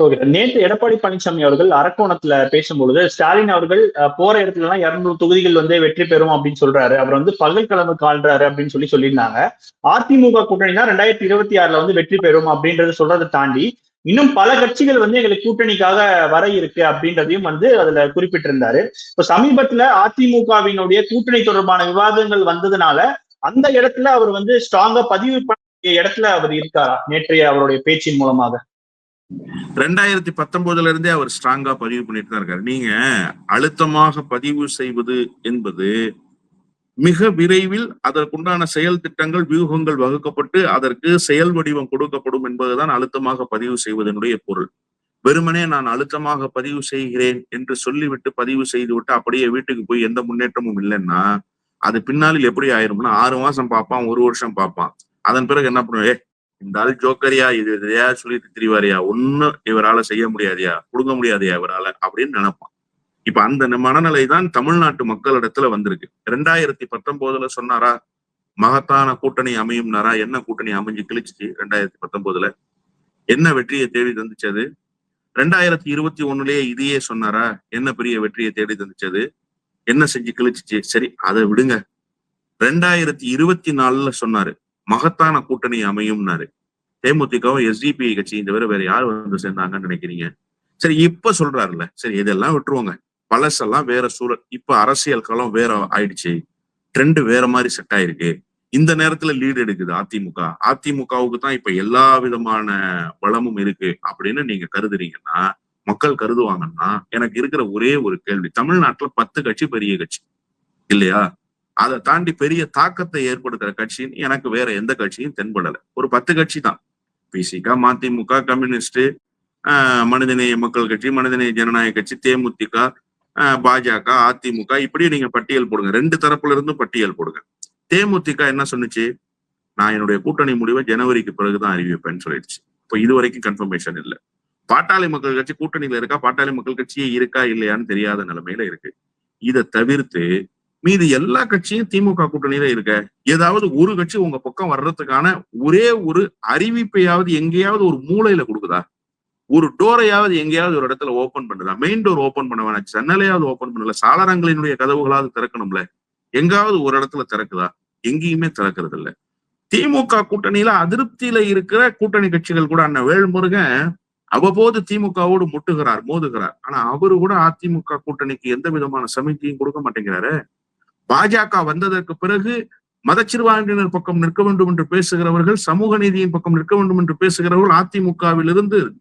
நேற்று நேத்து எடப்பாடி பழனிசாமி அவர்கள் அரக்கோணத்துல பேசும்பொழுது, ஸ்டாலின் அவர்கள் போற இடத்துல எல்லாம் இருநூறு தொகுதிகள் வந்து வெற்றி பெறும் அப்படின்னு சொல்றாரு. அவர் வந்து பல்கலைக்கழகம் காண்றாரு அப்படின்னு சொல்லி சொல்லியிருந்தாங்க. அதிமுக கூட்டணி தான் 2026ல வந்து வெற்றி பெறும் அப்படின்றத சொல்றதை தாண்டி, இன்னும் பல கட்சிகள் வந்து எங்களுக்கு கூட்டணிக்காக வர இருக்கு அப்படின்றதையும் வந்து அதுல குறிப்பிட்டிருந்தாரு. இப்ப சமீபத்துல அதிமுகவினுடைய கூட்டணி தொடர்பான விவாதங்கள் வந்ததுனால, அந்த இடத்துல அவர் வந்து ஸ்ட்ராங்கா பதிவு பண்ண இடத்துல அவர் இருக்காரா? நேற்றைய அவருடைய பேச்சின் மூலமாக. 2019ல இருந்தே அவர் ஸ்ட்ராங்கா பதிவு பண்ணிட்டு தான் இருக்காரு. நீங்க அழுத்தமாக பதிவு செய்வது என்பது, மிக விரைவில் அதற்குண்டான செயல் திட்டங்கள், வியூகங்கள் வகுக்கப்பட்டு, அதற்கு செயல் வடிவம் கொடுக்கப்படும் என்பதுதான் அழுத்தமாக பதிவு செய்வதனுடைய பொருள். வெறுமனே நான் அழுத்தமாக பதிவு செய்கிறேன் என்று சொல்லிவிட்டு, பதிவு செய்துவிட்டு அப்படியே வீட்டுக்கு போய் எந்த முன்னேற்றமும் இல்லைன்னா அது பின்னாளில் எப்படி ஆயிரும்னா ஆறு மாசம் பார்ப்பான், ஒரு வருஷம் பார்ப்பான். அதன் பிறகு என்ன பண்ணுவேன் இந்த ஆள் ஜோக்கரியா இது எதையா சொல்லிட்டு திரிவாரியா ஒண்ணும் இவரால செய்ய முடியாதியா கொடுக்க முடியாதியா இவரால" அப்படின்னு நினைப்பான். இப்ப அந்த மனநிலை தான் தமிழ்நாட்டு மக்களிடத்துல வந்திருக்கு. 2019ல சொன்னாரா? மகத்தான கூட்டணி அமையும்னாரா? என்ன கூட்டணி அமைஞ்சு கிழிச்சிச்சு ரெண்டாயிரத்தி பத்தொன்பதுல என்ன வெற்றியை தேடி தந்துச்சு அது? 2021லயே இதையே சொன்னாரா? என்ன பெரிய வெற்றியை தேடி தந்துச்சு அது? என்ன செஞ்சு கிழிச்சுச்சு? சரி அதை விடுங்க. 2024ல சொன்னாரு. மகத்தான கூட்டணி அமையும்னாரு. தேமுதிகவும், எஸ்டிபிஐ கட்சியும் தவிர வேற யார் வந்து சேர்ந்தாங்கன்னு நினைக்கிறீங்க? சரி இப்ப சொல்றாருல்ல. சரி இதெல்லாம் விட்டுருவோங்க. பழசெல்லாம் வேற சூழல். இப்ப அரசியல் களம் வேற ஆயிடுச்சு. ட்ரெண்ட் வேற மாதிரி செட் ஆயிருக்கு. இந்த நேரத்துல லீடு எடுக்குது அதிமுக. அதிமுகவுக்கு தான் இப்ப எல்லா விதமான பலமும் இருக்கு அப்படின்னு நீங்க கருதுறீங்கன்னா, மக்கள் கருதுவாங்கன்னா, எனக்கு இருக்கிற ஒரே ஒரு கேள்வி. தமிழ்நாட்டுல 10 கட்சி பெரிய கட்சி. இல்லையா? அதை தாண்டி பெரிய தாக்கத்தை ஏற்படுத்துற கட்சின்னு எனக்கு வேற எந்த கட்சியும் தென்படல. ஒரு 10 கட்சி தான். பிசிக மதிமுக, கம்யூனிஸ்ட், மனிதநேய மக்கள் கட்சி, மனிதநேய ஜனநாயக கட்சி, தேமுதிக, பாஜக, அதிமுக இப்படி நீங்க பட்டியல் போடுங்க. ரெண்டு தரப்புல இருந்தும் பட்டியல் போடுங்க. தேமுதிக என்ன சொன்னுச்சு? நான் என்னுடைய கூட்டணி முடிவை ஜனவரிக்கு பிறகு தான் அறிவிப்பேன்னு சொல்லிடுச்சு. இப்ப இதுவரைக்கும் கன்ஃபர்மேஷன் இல்ல. பாட்டாளி மக்கள் கட்சி கூட்டணியில இருக்கா? பாட்டாளி மக்கள் கட்சியே இருக்கா? இல்லையான்னு தெரியாத நிலைமையில இருக்கு. இத தவிர்த்து மீது எல்லா கட்சியும் திமுக கூட்டணியில இருக்க. ஏதாவது ஒரு கட்சி உங்க பக்கம் வர்றதுக்கான ஒரே ஒரு அறிவிப்பையாவது எங்கேயாவது ஒரு மூலையில குடுக்குதா? ஒரு டோரையாவது எங்கேயாவது ஒரு இடத்துல ஓப்பன் பண்ணுதா? மெயின் டோர் ஓபன் பண்ண வேணாம். ஜன்னலையாவது ஓப்பன் பண்ணல. சாளரங்களினுடைய கதவுகளாவது திறக்கணும்ல. எங்காவது ஒரு இடத்துல திறக்குதா? எங்கேயுமே திறக்கிறது இல்ல. திமுக கூட்டணியில அதிருப்தியில இருக்கிற கூட்டணி கட்சிகள் கூட அண்ணன் வேல்முருகன் அவ்வப்போது திமுகவோடு முட்டுகிறார், மோதுகிறார். ஆனா அவரு கூட அதிமுக கூட்டணிக்கு எந்த விதமான சமிக்கையும் கொடுக்க மாட்டேங்கிறாரு பாஜக வந்ததற்கு பிறகு மதச்சிறுபான்மையினர் பக்கம் நிற்க வேண்டும் என்று பேசுகிறவர்கள், சமூக நீதியின் பக்கம் நிற்க வேண்டும் என்று பேசுகிறவர்கள் அதிமுகவில் இருந்து